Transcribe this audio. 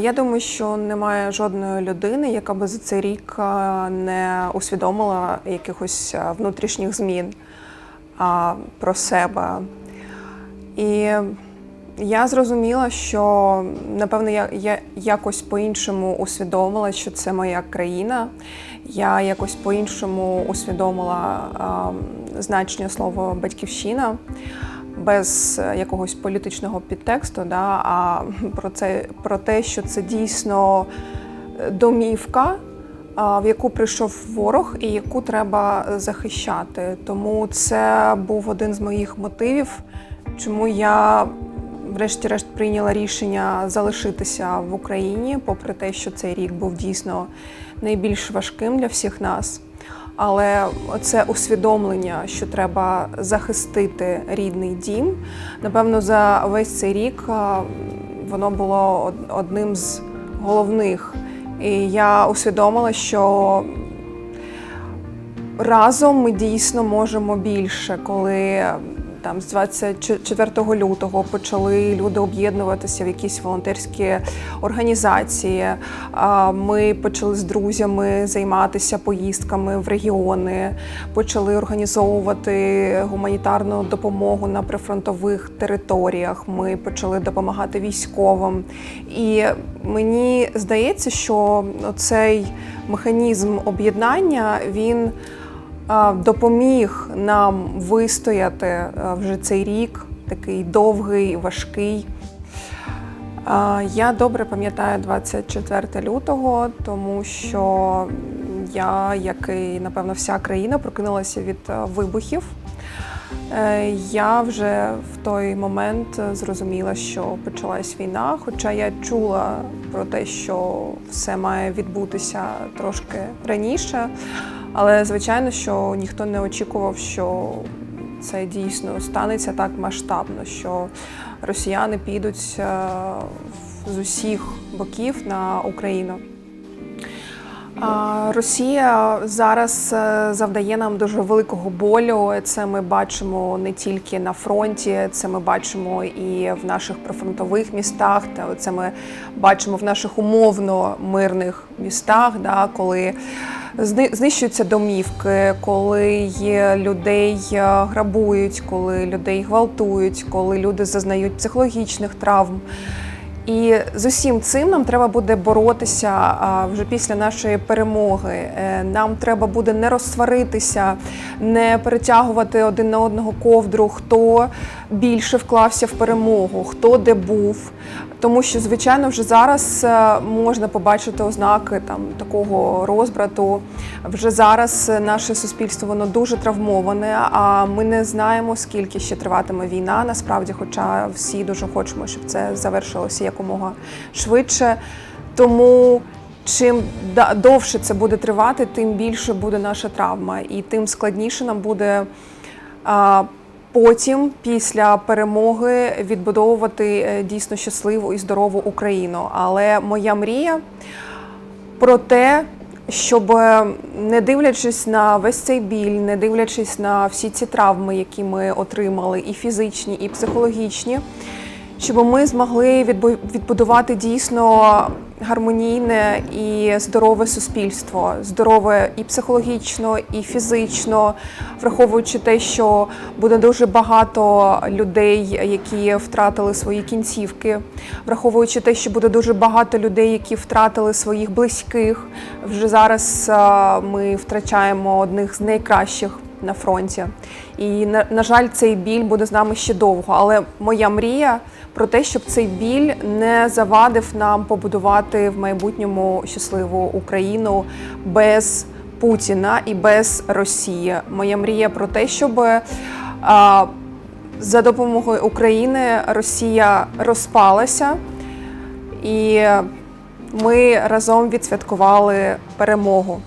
Я думаю, що немає жодної людини, яка би за цей рік не усвідомила якихось внутрішніх змін про себе. І я зрозуміла, що напевно я, я якось по-іншому усвідомила, що це моя країна. Я якось по-іншому усвідомила а, значення слова батьківщина без е, якогось політичного підтексту, да, а про це про те, що це дійсно е, домівка, в яку прийшов ворог і яку треба захищати. Тому це був один з моїх мотивів, чому я. Врешті-решт прийняла рішення залишитися в Україні, попри те, що цей рік був дійсно найбільш важким для всіх нас. Але це усвідомлення, що треба захистити рідний дім, напевно, за весь цей рік воно було одним з головних. І я усвідомила, що разом ми дійсно можемо більше, коли там з 24 лютого почали люди об'єднуватися в якісь волонтерські організації. Ми почали з друзями займатися поїздками в регіони, почали організовувати гуманітарну допомогу на прифронтових територіях. Ми почали допомагати військовим. І мені здається, що цей механізм об'єднання він допоміг нам вистояти вже цей рік, такий довгий, важкий. Я добре пам'ятаю 24 лютого, тому що я, як і напевно вся країна, прокинулася від вибухів. Е, Я вже в той момент зрозуміла, що почалась війна, хоча я чула про те, що все має відбутися трошки раніше. Але звичайно, що ніхто не очікував, що це дійсно станеться так масштабно, що росіяни підуть е, з усіх боків на Україну. Росія зараз е, завдає нам дуже великого болю. Це ми бачимо не тільки на фронті, це ми бачимо і в наших прифронтових містах. Та це ми бачимо в наших умовно мирних містах, да, коли знищуються домівки, коли людей е, грабують, коли людей гвалтують, коли люди зазнають психологічних травм. І з усім цим нам треба буде боротися вже після нашої перемоги. Е, Нам треба буде не розсваритися, не перетягувати один на одного ковдру, хто більше вклався в перемогу, хто де був. Тому що, звичайно, вже зараз е, можна побачити ознаки там такого розбрату. Вже зараз е, наше суспільство воно дуже травмоване. А ми не знаємо, скільки ще триватиме війна. Насправді, хоча всі дуже хочемо, щоб це завершилося якомога швидше. Тому чим довше це буде тривати, тим більше буде наша травма, і тим складніше нам буде. Потім, після перемоги, відбудовувати е, дійсно щасливу і здорову Україну. Але моя мрія про те, щоб е, не дивлячись на весь цей біль, не дивлячись на всі ці травми, які ми отримали, і фізичні, і психологічні, щоб ми змогли відбудувати дійсно гармонійне і здорове суспільство, здорове і психологічно, і фізично, враховуючи те, що буде дуже багато людей, які втратили свої кінцівки, враховуючи те, що буде дуже багато людей, які втратили своїх близьких. Вже зараз ми втрачаємо одних з найкращих на фронті. І на, на жаль, цей біль буде з нами ще довго. Але моя мрія про те, щоб цей біль не завадив нам побудувати в майбутньому щасливу Україну без Путіна і без Росії. Моя мрія про те, щоб а, за допомогою України Росія розпалася і ми разом відсвяткували перемогу.